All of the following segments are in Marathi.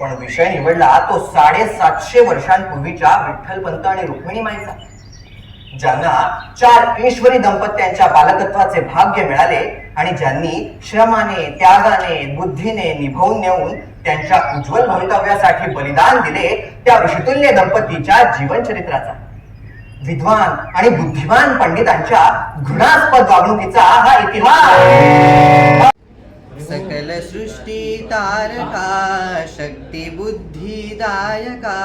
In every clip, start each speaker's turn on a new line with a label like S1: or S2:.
S1: पण विषय निवडला तो साडेसातशे वर्षांपूर्वीच्या विठ्ठलपंत आणि रुक्मिणी माईचा. ज्यांना चार ईश्वरी दंपत्यांच्या बालकत्वाचे भाग्य मिळाले आणि ज्यांनी श्रमाने त्यागाने बुद्धीने निभवून नेऊन त्यांच्या उज्ज्वल भवितव्यासाठी बलिदान दिले त्या ऋषितुल्य दंपतीच्या जीवनचरित्राचा. विद्वान आणि बुद्धिमान पंडितांच्या घृणास्पद वागणुकीचा हा इतिहास.
S2: सकल सृष्टी तारका शक्ती बुद्धिदायका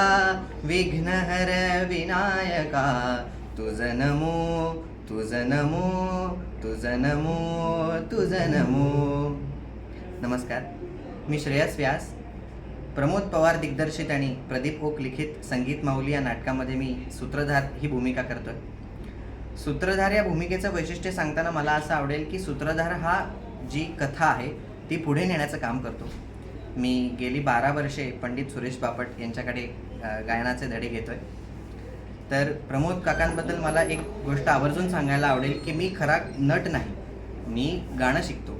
S2: विघ्नहर विनायका। तुझ नमो तुझ नमो तुझ नमो तुझ नमो नमस्कार मी श्रेयस व्यास प्रमोद पवार दिग्दर्शित आणि प्रदीप ओक लिखित संगीत माऊली या नाटकामध्ये मी सूत्रधार ही भूमिका करतोय. सूत्रधार या भूमिकेचं वैशिष्ट्य सांगताना मला असं आवडेल की सूत्रधार हा जी कथा आहे ती पुढे नेण्याचं काम करतो. मी गेली बारा वर्षे पंडित सुरेश बापट यांच्याकडे गायनाचे धडे घेतोय. तर प्रमोद काकांबद्दल मला एक गोष्ट आवर्जून सांगायला आवडेल की मी खरा नट नाही. मी गाणं शिकतो.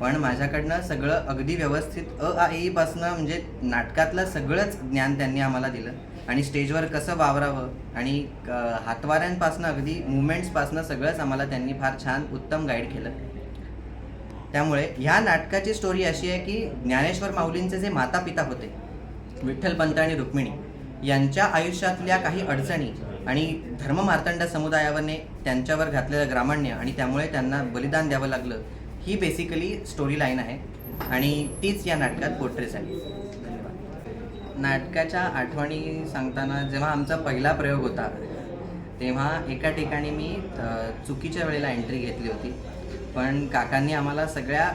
S2: पण माझ्याकडनं सगळं अगदी व्यवस्थित अ आ म्हणजे नाटकातलं सगळंच ज्ञान त्यांनी आम्हाला दिलं. आणि स्टेजवर कसं वावरावं आणि हातवाऱ्यांपासनं अगदी मुवमेंट्सपासनं सगळंच आम्हाला त्यांनी फार छान उत्तम गाईड केलं. त्यामुळे ह्या नाटकाची स्टोरी अशी आहे की ज्ञानेश्वर माऊलींचे जे माता पिता होते विठ्ठलपंत आणि रुक्मिणी यांच्या आयुष्यातल्या काही अडचणी आणि धर्ममार्तंड समुदायावरने त्यांच्यावर घातलेलं ग्रामाण्य आणि त्यामुळे त्यांना बलिदान द्यावं लागलं ही बेसिकली स्टोरी लाईन आहे आणि तीच या नाटकात पोर्ट्रेस आहे. धन्यवाद. नाटकाच्या आठवणी सांगताना जेव्हा आमचा पहिला प्रयोग होता तेव्हा एका ठिकाणी मी चुकीच्या वेळेला एंट्री घेतली होती. पण काकांनी आम्हाला सगळ्या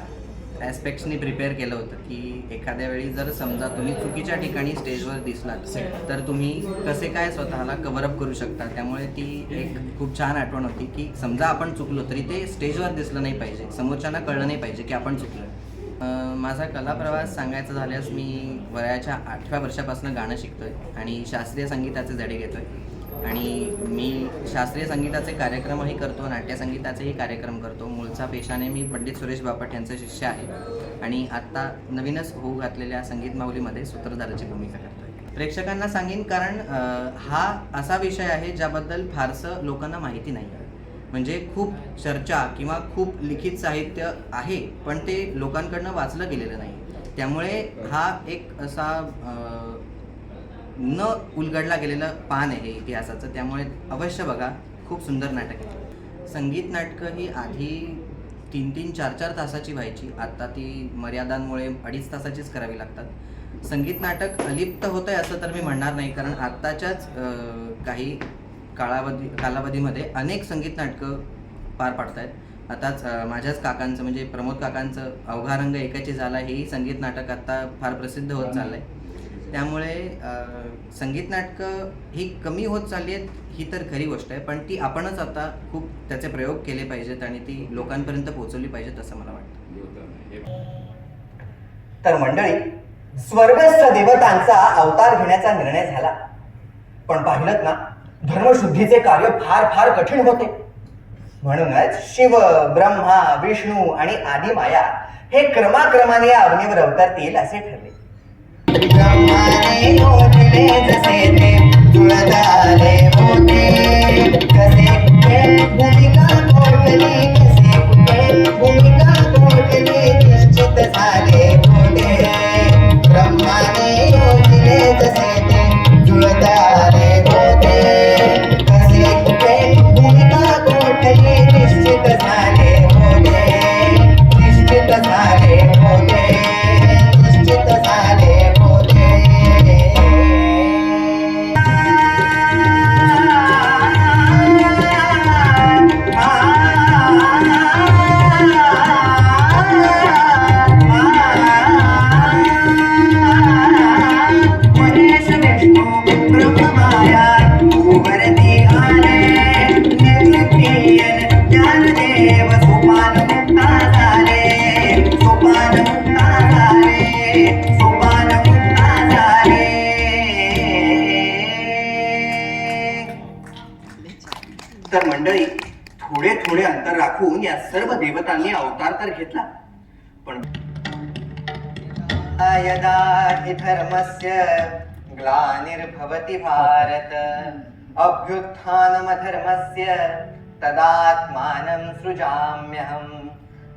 S2: ॲस्पेक्ट्सनी प्रिपेअर केलं होतं की एखाद्या वेळी जर समजा तुम्ही चुकीच्या ठिकाणी स्टेजवर दिसलात तर तुम्ही कसे काय स्वतःला कव्हरअप करू शकता? त्यामुळे ती एक खूप छान आठवण होती की समजा आपण चुकलो तरी ते स्टेजवर दिसलं नाही पाहिजे. समोरच्यांना कळलं नाही पाहिजे की आपण चुकलो माझा कला प्रवास सांगायचा झाल्यास मी वयाच्या आठव्या वर्षापासून गाणं शिकतोय आणि शास्त्रीय संगीताचे धडे घेतोय. आणि मी शास्त्रीय संगीताचे कार्यक्रमही करतो नाट्य संगीताचेही कार्यक्रम करतो. मूळचा पेशाने मी पंडित सुरेश बापट यांचा शिष्य आहे. आणि आत्ता नवीनच होऊ घातलेल्या संगीत माऊलीमध्ये सूत्रधाराची भूमिका करतो प्रेक्षकांना सांगेन कारण हा असा विषय आहे ज्याबद्दल फारसं लोकांना माहिती नाही. आहे म्हणजे खूप चर्चा किंवा खूप लिखित साहित्य आहे पण ते लोकांकडनं वाचलं गेलेलं नाही. त्यामुळे हा एक असा न उलगडला गेलेलं पान आहे इतिहासाचं त्यामुळे अवश्य बघा. खूप सुंदर नाटक आहे. संगीत नाटकं ही आधी तीन तीन चार चार तासाची व्हायची. आता ती मर्यादांमुळे अडीच तासाचीच करावी लागतात. संगीत नाटक अलिप्त होतं आहे असं तर मी म्हणणार नाही कारण आत्ताच्याच काही काळावधी कालावधीमध्ये अनेक संगीत नाटकं पार पाडत आहेत आताच माझ्याच काकांचं म्हणजे प्रमोद काकांचं अवघा रंग एकाची झाला हेही संगीत नाटक आता फार प्रसिद्ध होत चाललं आहे त्यामुळे अं, संगीत नाटकं ही कमी होत चालली आहेत ही तर खरी गोष्ट आहे. पण ती आपणच आता खूप त्याचे प्रयोग केले पाहिजेत आणि ती लोकांपर्यंत पोहोचवली पाहिजेत असं मला वाटतं.
S1: तर मंडळी स्वर्गस्थ देवतांचा अवतार घेण्याचा निर्णय झाला. पण पाहिलं ना धर्मशुद्धीचे कार्य फार फार कठीण होते. म्हणूनच शिव ब्रह्मा विष्णू आणि आदिमाया हे क्रमाक्रमाने या अग्नीवर अवतरतील असे ठरले. योजले जसे राखून अवतार तर घेतला. पण
S2: यदा हि धर्मस्य ग्लानिर्भवति भारत अभ्युत्थानमधर्मस्य तदात्मानं सृजाम्यहम्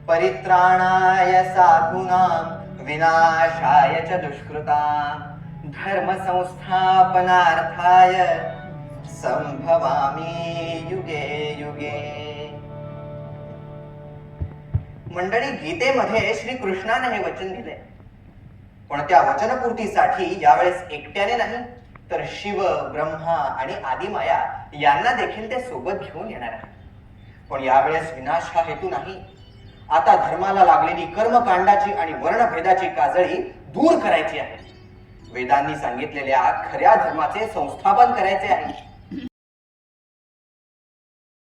S2: परित्राणाय साधूनां विनाशाय च दुष्कृता। धर्मसंस्थापनार्थाय सम्भवामि युगे युगे। मंडळी गीतेमध्ये श्री कृष्णाने हे वचन दिले पण त्या वचनपूर्तीसाठी यावेळेस एकट्याने नाही तर शिव ब्रह्मा आणि आदिमाया यांना देखील ते सोबत घेऊन येणार आहे. पण यावेळेस विनाश हा हेतू नाही. आता धर्माला लागलेली कर्मकांडाची आणि वर्णभेदाची काजळी दूर करायची आहे. वेदांनी सांगितलेल्या खऱ्या धर्माचे संस्थापन करायचे आहे.